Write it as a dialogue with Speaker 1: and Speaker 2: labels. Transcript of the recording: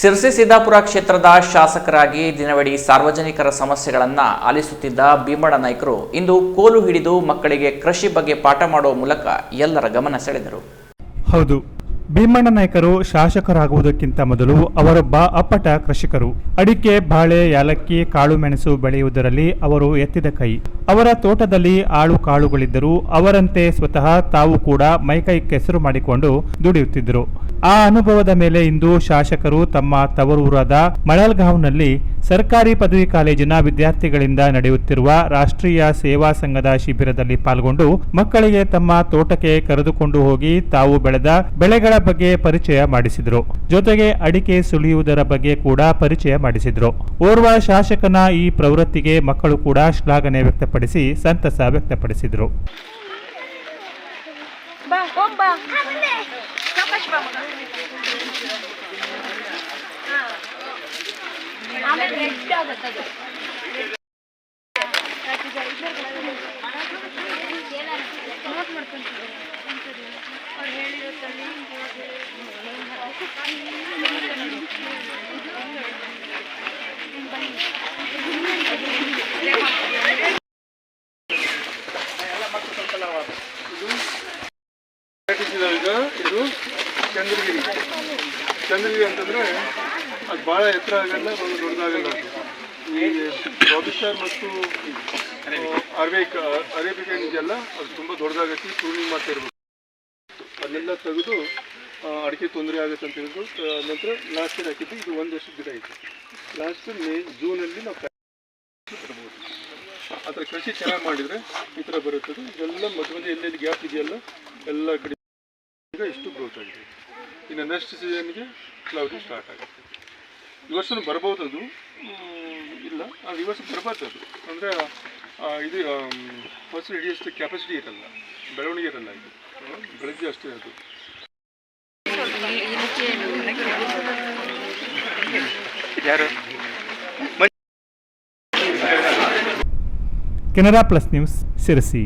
Speaker 1: ಸಿರ್ಸಿ ಸಿದ್ದಾಪುರ ಕ್ಷೇತ್ರದ ಶಾಸಕರಾಗಿ ದಿನವಿಡೀ ಸಾರ್ವಜನಿಕರ ಸಮಸ್ಯೆಗಳನ್ನು ಆಲಿಸುತ್ತಿದ್ದ ಭೀಮಣ್ಣ ನಾಯ್ಕರು ಇಂದು ಕೋಲು ಹಿಡಿದು ಮಕ್ಕಳಿಗೆ ಕೃಷಿ ಬಗ್ಗೆ ಪಾಠ ಮಾಡುವ ಮೂಲಕ ಎಲ್ಲರ ಗಮನ ಸೆಳೆದರು.
Speaker 2: ಹೌದು, ಭೀಮಣ್ಣ ನಾಯ್ಕರು ಶಾಸಕರಾಗುವುದಕ್ಕಿಂತ ಮೊದಲು ಅವರೊಬ್ಬ ಅಪ್ಪಟ ಕೃಷಿಕರು. ಅಡಿಕೆ, ಬಾಳೆ, ಯಾಲಕ್ಕಿ, ಕಾಳು ಮೆಣಸು ಬೆಳೆಯುವುದರಲ್ಲಿ ಅವರು ಎತ್ತಿದ ಕೈ. ಅವರ ತೋಟದಲ್ಲಿ ಆಳು ಕಾಳುಗಳಿದ್ದರೂ ಅವರಂತೆ ಸ್ವತಃ ತಾವು ಕೂಡ ಮೈಕೈ ಕೆಸರು ಮಾಡಿಕೊಂಡು ದುಡಿಯುತ್ತಿದ್ದರು. ಆ ಅನುಭವದ ಮೇಲೆ ಇಂದು ಶಾಸಕರು ತಮ್ಮ ತವರೂರಾದ ಮಳಲ್ಗಾಂವ್ನಲ್ಲಿ ಸರ್ಕಾರಿ ಪದವಿ ಕಾಲೇಜಿನ ವಿದ್ಯಾರ್ಥಿಗಳಿಂದ ನಡೆಯುತ್ತಿರುವ ರಾಷ್ಟ್ರೀಯ ಸೇವಾ ಸಂಘದ ಶಿಬಿರದಲ್ಲಿ ಪಾಲ್ಗೊಂಡು ಮಕ್ಕಳಿಗೆ ತಮ್ಮ ತೋಟಕ್ಕೆ ಕರೆದುಕೊಂಡು ಹೋಗಿ ತಾವು ಬೆಳೆದ ಬೆಳೆಗಳ ಬಗ್ಗೆ ಪರಿಚಯ ಮಾಡಿಸಿದರು. ಜೊತೆಗೆ ಅಡಿಕೆ ಸುಲಿಯುವುದರ ಬಗ್ಗೆ ಕೂಡ ಪರಿಚಯ ಮಾಡಿಸಿದರು. ಓರ್ವ ಶಾಸಕನ ಈ ಪ್ರವೃತ್ತಿಗೆ ಮಕ್ಕಳು ಕೂಡ ಶ್ಲಾಘನೆ ವ್ಯಕ್ತಪಡಿಸಿ ಸಂತಸ ವ್ಯಕ್ತಪಡಿಸಿದರು.
Speaker 3: Kaç ben bunu? Ahmet eski alır
Speaker 4: tabii. Thank you. ಇದು ಚಂದ್ರಗಿರಿ. ಚಂದ್ರಗಿರಿ ಅಂತಂದ್ರೆ ಅದು ಭಾಳ ಎತ್ತರ ಆಗಲ್ಲ ಒಂದು ದೊಡ್ಡದಾಗಲ್ಲ. ಈ ರಾಬಿಸ್ಟಾರ್ ಮತ್ತು ಅರೇಬಿಕ್ ಅರೇಬಿಕ್ ಏನಿದೆಯಲ್ಲ ಅದು ತುಂಬ ದೊಡ್ಡದಾಗತ್ತಿ ಪ್ರೂನಿಂಗ್ ಮಾಡ್ತಾ ಇರ್ಬೇಕು. ಅದನ್ನೆಲ್ಲ ತೆಗೆದು ಅಡಿಕೆ ತೊಂದರೆ ಆಗುತ್ತೆ ಅಂತ ಹೇಳಿದ್ರು. ನಂತರ ಲಾಸ್ಟ್ ಇಯರ್ ಹಾಕಿದ್ದು, ಇದು ಒಂದು ವರ್ಷದ ಗಿಡ ಇತ್ತು ಲಾಸ್ಟ್ ಮೇ ಜೂನಲ್ಲಿ ನಾವು ಬರ್ಬೋದು ಆ ಕೃಷಿ ಚೆನ್ನಾಗಿ ಮಾಡಿದರೆ ಈ ಥರ ಬರುತ್ತದೆ. ಇದೆಲ್ಲ ಮಧ್ಯ ಮಧ್ಯೆ ಎಲ್ಲೆಲ್ಲಿ ಗ್ಯಾಪ್ ಇದೆಯಲ್ಲ, ಎಲ್ಲ ಕಡೆ ಈಗ ಇಷ್ಟು ಗ್ರೋತ್ ಆಗಿದೆ. ಇನ್ನು ನೆಕ್ಸ್ಟ್ ಸೀಸನ್ಗೆ ಕ್ಲೌಡಿ ಸ್ಟಾರ್ಟ್ ಆಗುತ್ತೆ. ಈ ವರ್ಷನೂ ಬರ್ಬೋದು ಅದು. ಇಲ್ಲ. ಅದು ಈ ವರ್ಷ ಬರ್ಬಾರ್ದು ಅದು. ಅಂದರೆ ಇದು ಫಸ್ಟ್ ಹಿಡಿಯೋಷ್ಟು ಕೆಪಾಸಿಟಿ ಇರಲ್ಲ. ಬೆಳವಣಿಗೆ ಇರಲ್ಲ ಇದು. ಬೆಳಗ್ಗೆ ಅಷ್ಟೇ ಅದು.
Speaker 2: Canara plus news Sirsi